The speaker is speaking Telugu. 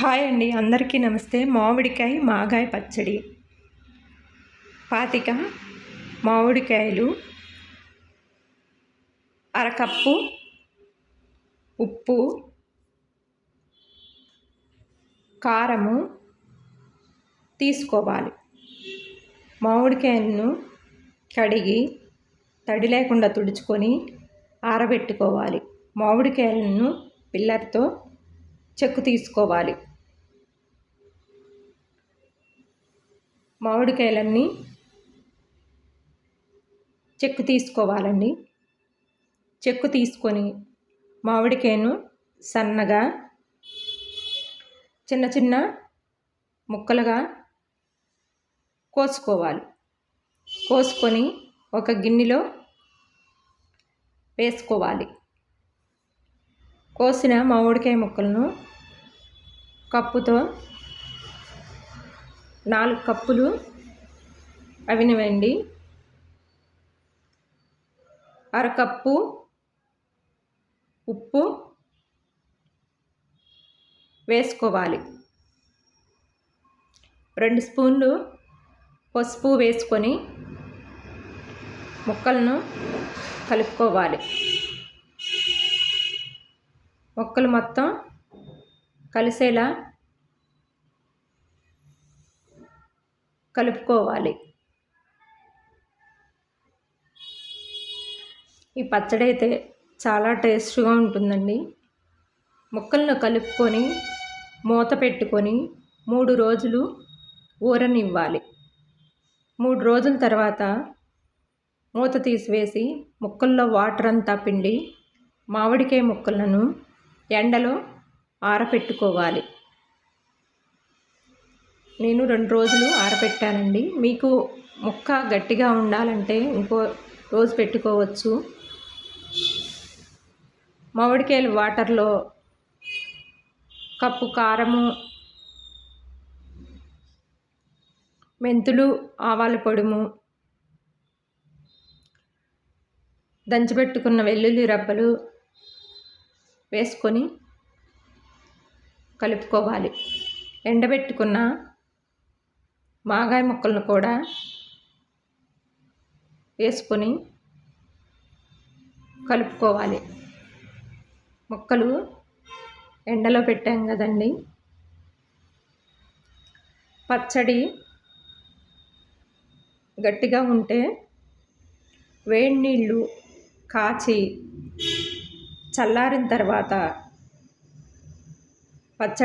హాయ్ అండి అందరికీ నమస్తే. మామిడికాయ మాగాయ పచ్చడి. పాతిక మామిడికాయలు అరకప్పు ఉప్పు కారము తీసుకోవాలి. మామిడికాయలను కడిగి తడి లేకుండా తుడుచుకొని ఆరబెట్టుకోవాలి. మామిడికాయలను పిల్లర్తో చెక్కు తీసుకోవాలి. మామిడికాయలన్నీ చెక్కు తీసుకోవాలండి. చెక్కు తీసుకొని మామిడికాయను సన్నగా చిన్న చిన్న ముక్కలుగా కోసుకోవాలి. కోసుకొని ఒక గిన్నెలో వేసుకోవాలి. కోసిన మామిడికాయ ముక్కలను కప్పుతో నాలుగు కప్పులు అవినవండి. అరకప్పు ఉప్పు వేసుకోవాలి. రెండు స్పూన్లు పసుపు వేసుకొని ముక్కలను కలుపుకోవాలి. ముక్కలు మొత్తం కలిసేలా కలుపుకోవాలి. ఈ పచ్చడి అయితే చాలా టేస్ట్గా ఉంటుందండి. ముక్కలను కలుపుకొని మూత పెట్టుకొని మూడు రోజులు ఊరనివ్వాలి. మూడు రోజుల తర్వాత మూత తీసివేసి ముక్కల్లో వాటర్ అంతా పిండి మామిడికాయ ముక్కలను ఎండలో ఆరపెట్టుకోవాలి. నేను రెండు రోజులు ఆరబెట్టానండి. మీకు ముక్క గట్టిగా ఉండాలంటే ఇంకో రోజు పెట్టుకోవచ్చు. మామిడికాయలు వాటర్లో కప్పు కారము మెంతులు ఆవాల పొడుము దంచిపెట్టుకున్న వెల్లుల్లి రబ్బలు వేసుకొని కలుపుకోవాలి. ఎండబెట్టుకున్న మాగాయ ముక్కలను కూడా వేసుకొని కలుపుకోవాలి. ముక్కలు ఎండలో పెట్టాం కదండి. పచ్చడి గట్టిగా ఉంటే వేడి నీళ్ళు కాచి చల్లారిన తర్వాత పచ్చడి